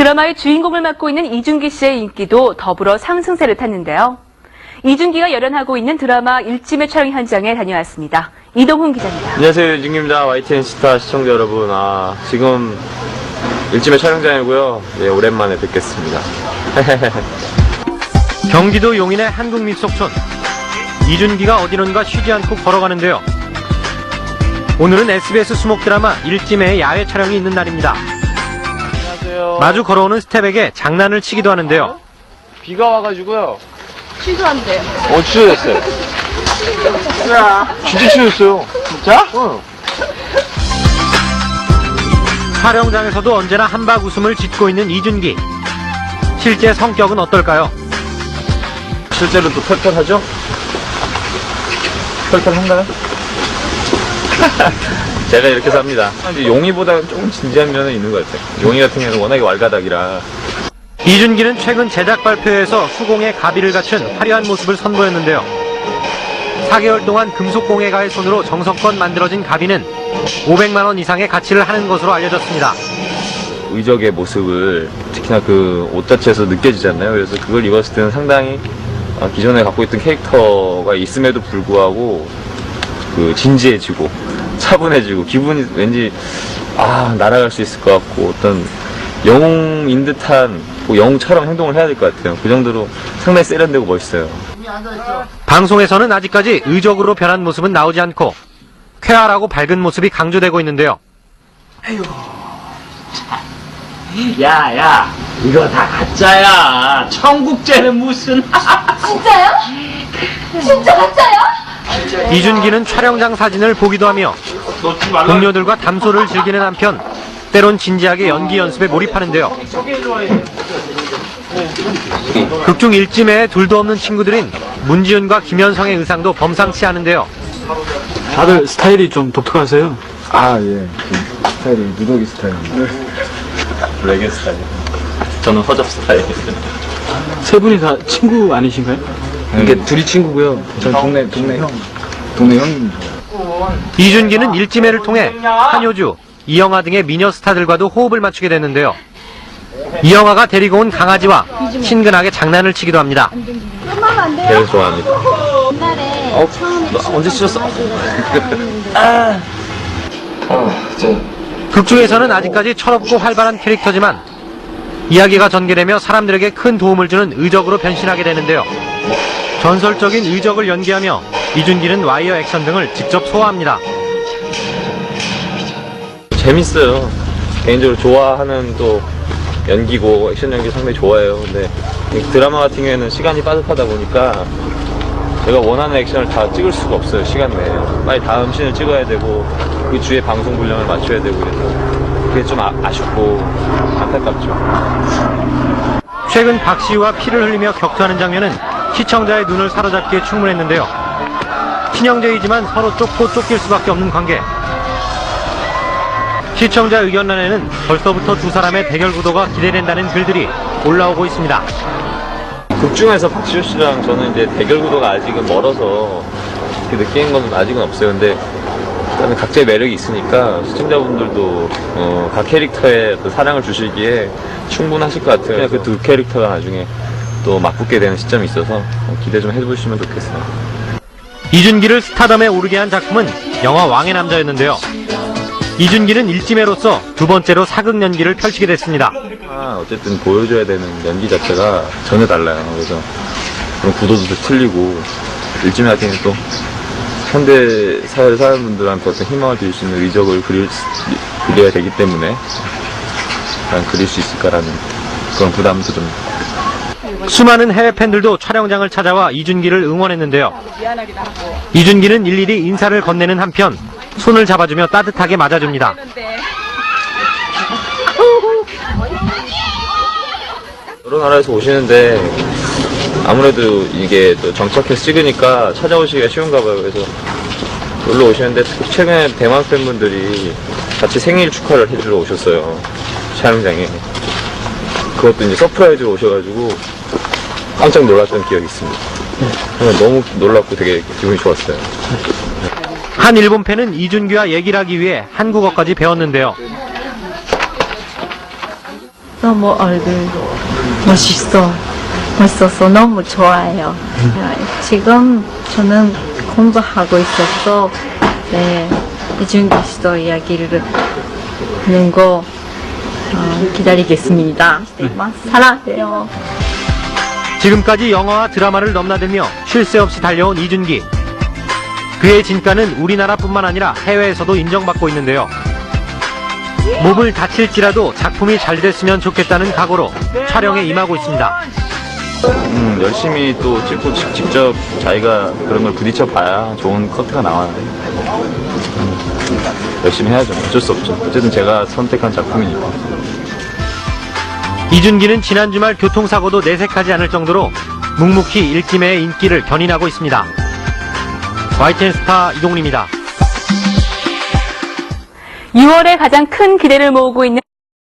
드라마의 주인공을 맡고 있는 이준기 씨의 인기도 더불어 상승세를 탔는데요. 이준기가 열연하고 있는 드라마 일찜의 촬영 현장에 다녀왔습니다. 이동훈 기자입니다. 안녕하세요 윤중입니다 YTN 스타 시청자 여러분 아 지금 일찜의 촬영장이고요 예, 오랜만에 뵙겠습니다 경기도 용인의 한국 민속촌 이준기가 어디론가 쉬지 않고 걸어가는데요. 오늘은 SBS 수목 드라마 일찜의 야외 촬영이 있는 날입니다. 안녕하세요 마주 걸어오는 스텝에게 장난을 치기도 하는데요. 비가 와가지고요 취소한대요. 어 취소됐어요 진짜 취소됐어요 진짜? 응 촬영장에서도 언제나 한박 웃음을 짓고 있는 이준기. 실제 성격은 어떨까요? 실제로 또 털털하죠? 털털한가요? 제가 이렇게 삽니다 이제 용이보다는 조금 진지한 면은 있는 것 같아요 용이 같은 경우는 워낙에 왈가닥이라 이준기는 최근 제작 발표회에서 수공의 가비를 갖춘 화려한 모습을 선보였는데요. 4개월 동안 금속공예가의 손으로 정성껏 만들어진 가비는 500만 원 이상의 가치를 하는 것으로 알려졌습니다. 의적의 모습을 특히나 그 옷 자체에서 느껴지잖아요. 그래서 그걸 입었을 때는 상당히 아, 기존에 갖고 있던 캐릭터가 있음에도 불구하고 그 진지해지고 차분해지고 기분이 왠지 아 날아갈 수 있을 것 같고 어떤 영웅인 듯한 뭐 영웅처럼 행동을 해야 될 것 같아요. 그 정도로 상당히 세련되고 멋있어요. 방송에서는 아직까지 의적으로 변한 모습은 나오지 않고 쾌활하고 밝은 모습이 강조되고 있는데요. 야, 야, 이거 다 가짜야. 청국제는 무슨. 진짜요? 진짜 가짜요? 이준기는 촬영장 사진을 보기도 하며 동료들과 담소를 즐기는 한편 때론 진지하게 연기 연습에 몰입하는데요. 극중 일찜에 둘도 없는 친구들인 문지윤과 김현성의 의상도 범상치 않은데요. 다들 스타일이 좀 독특하세요. 아 예. 스타일이 누더기 스타일입니다. 레게 스타일. 저는 허접 스타일. 세 분이 다 친구 아니신가요? 이게 둘이 친구고요. 전 동네 동네 형 동네 형입니다. 이준기는 일찜회를 통해 한효주, 이영하 등의 미녀 스타들과도 호흡을 맞추게 됐는데요. 이영하가 데리고 온 강아지와 친근하게 장난을 치기도 합니다. 개를 좋아합니다. 옛날에 어, 처음에 언제 찢었어? 아. 극중에서는 아직까지 철없고 활발한 캐릭터지만 이야기가 전개되며 사람들에게 큰 도움을 주는 의적으로 변신하게 되는데요. 전설적인 의적을 연기하며 이준기는 와이어 액션 등을 직접 소화합니다. 재밌어요. 개인적으로 좋아하는 또 연기고 액션 연기 상당히 좋아해요. 근데 이 드라마 같은 경우에는 시간이 빠듯하다 보니까 제가 원하는 액션을 다 찍을 수가 없어요. 시간 내에. 빨리 다음 씬을 찍어야 되고 그 주에 방송 분량을 맞춰야 되고 그래서 그게 좀 아, 아쉽고 안타깝죠. 최근 박 씨와 피를 흘리며 격투하는 장면은 시청자의 눈을 사로잡기에 충분했는데요. 친형제이지만 서로 쫓고 쫓길 수밖에 없는 관계. 시청자 의견란에는 벌써부터 두 사람의 대결 구도가 기대된다는 글들이 올라오고 있습니다. 극 중에서 박시호 씨랑 저는 이제 대결 구도가 아직은 멀어서 그렇게 느끼는 건 아직은 없어요. 근데 일단은 각자의 매력이 있으니까 시청자분들도 어, 각 캐릭터에 또 사랑을 주시기에 충분하실 것 같아요. 그 두 캐릭터가 나중에 또 맞붙게 되는 시점이 있어서 어, 기대 좀 해보시면 좋겠어요. 이준기를 스타덤에 오르게 한 작품은 영화 왕의 남자였는데요. 이준기는 일지매로서 두 번째로 사극 연기를 펼치게 됐습니다. 아, 어쨌든 보여줘야 되는 연기 자체가 전혀 달라요. 그래서 그런 구도도 좀 틀리고 일찜 같은 경우는 또 현대 사회를 사는 분들한테 어떤 희망을 드릴 수 있는 의적을 그릴, 수- 그려야 되기 때문에 그릴 수 있을까라는 그런 부담도 좀 수많은 해외 팬들도 촬영장을 찾아와 이준기를 응원했는데요. 이준기는 일일이 인사를 건네는 한편 손을 잡아주며 따뜻하게 맞아줍니다. 여러 나라에서 오시는데 아무래도 이게 또 정착해서 찍으니까 찾아오시기가 쉬운가 봐요. 그래서 놀러 오시는데 최근에 대만 팬분들이 같이 생일 축하를 해주러 오셨어요. 촬영장에. 그것도 이제 서프라이즈로 오셔가지고 깜짝 놀랐던 기억이 있습니다. 정말 너무 놀랍고 되게 기분이 좋았어요. 한 일본 팬은 이준기와 얘기를 하기 위해 한국어까지 배웠는데요. 너무 얼굴 멋있어. 멋있어서 너무 좋아요. 아, 지금 저는 공부하고 있어서, 네, 이준기 씨도 이야기를 하는 거 어, 기다리겠습니다. 사랑해요. 지금까지 영화와 드라마를 넘나들며 쉴 새 없이 달려온 이준기. 그의 진가는 우리나라뿐만 아니라 해외에서도 인정받고 있는데요. 몸을 다칠지라도 작품이 잘 됐으면 좋겠다는 각오로 촬영에 임하고 있습니다. 음, 열심히 또 찍고 직- 직접 자기가 그런 걸 부딪혀 봐야 좋은 커트가 나와요. 음, 열심히 해야죠. 어쩔 수 없죠. 어쨌든 제가 선택한 작품이니까. 이준기는 지난 주말 교통사고도 내색하지 않을 정도로 묵묵히 일김의 인기를 견인하고 있습니다. YTN 스타 이동훈입니다. 6월에 가장 큰 기대를 모으고 있는